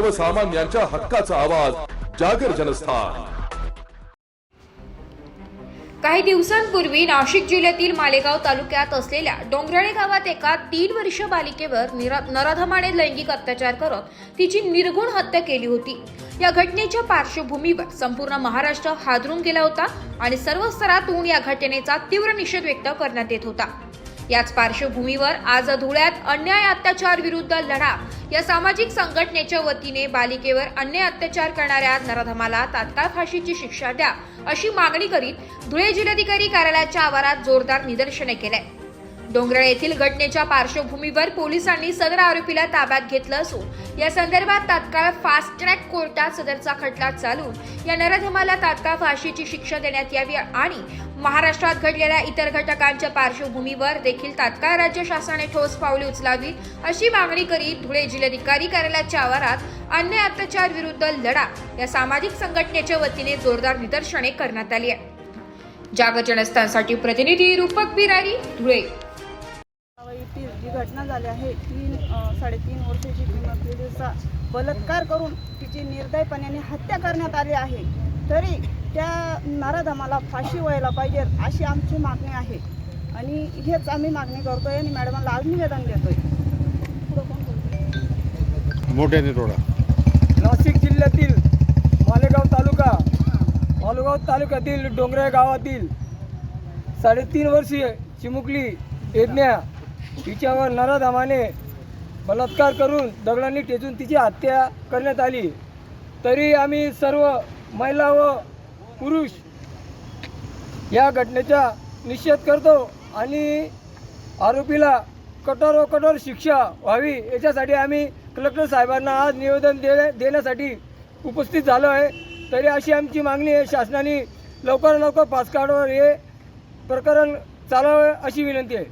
सर्वसामान्यांच्या हक्काचा आवाज जागर जनस्थान. काही दिवसांपूर्वी नाशिक जिल्ह्यातील मालेगाव तालुक्यात असलेल्या डोंगराळे गावात एका तीन वर्ष बालिकेवर नराधमाने लैंगिक अत्याचार करत तिची निर्गुण हत्या केली होती. या घटनेच्या पार्श्वभूमीवर संपूर्ण महाराष्ट्र हादरून गेला होता आणि सर्व स्तरातून या घटनेचा तीव्र निषेध व्यक्त करण्यात येत होता. याच पार्श्वभूमीवर आज धुळ्यात अन्याय अत्याचार विरुद्ध लढा या सामाजिक संघटनेच्या वतीने बालिकेवर अन्याय अत्याचार करणाऱ्या नराधमाला तात्काळ फाशीची शिक्षा द्या अशी मागणी करीत धुळे जिल्हाधिकारी कार्यालयाच्या आवारात जोरदार निदर्शने केले. डोंगराळ येथील घटनेच्या पार्श्वभूमीवर पोलिसांनी सदर आरोपीला ताब्यात घेतलं असून या संदर्भात तात्काळ फास्ट ट्रॅक कोर्टात सदरचा खटला चालून या नराधमाला तात्काळ फाशीची शिक्षा देण्यात यावी आणि महाराष्ट्रात घडलेल्या इतर घटकांच्या पार्श्वभूमीवर देखील तात्काळ राज्य शासनाने ठोस पावले उचलावी अशी मागणी करीत धुळे जिल्हाधिकारी कार्यालयाच्या आवारात अन्याय अत्याचार विरुद्ध लढा या सामाजिक संघटनेच्या वतीने जोरदार निदर्शने करण्यात आली आहे. जागर जनस्थानसाठी प्रतिनिधी रूपक बिरारी धुळे. ती जी घटना झाली आहे तीन साडेतीन वर्षाची किंमत पीडितेचा बलात्कार करून तिची निर्दयपणाने हत्या करण्यात आली आहे. तरी त्या नराधमाला फाशी व्हायला पाहिजे अशी आमची मागणी आहे. आणि हेच आम्ही मागणी करतोय आणि मॅडमांना आज निवेदन कोण बोलतंय? मोठ्याने थोडा नाशिक जिल्ह्यातील मालेगाव तालुका मालेगाव तालुक्यातील डोंगरे गावातील साडेतीन वर्षीय चिमुकली यज्ञा तिच्यावर नराधामाने बलात्कार करून दगडांनी ठेचून तिची हत्या करण्यात आली. तरी आम्ही सर्व महिला व पुरुष या घटनेचा निषेध करतो आणि आरोपीला कठोर व कठोर शिक्षा व्हावी याच्यासाठी आम्ही कलेक्टर साहेबांना आज निवेदन दे देण्यासाठी उपस्थित झालो आहे. तरी अशी आमची मागणी आहे शासनाने लवकर लवकर पासकार्डवर हे प्रकरण चालावं अशी विनंती आहे.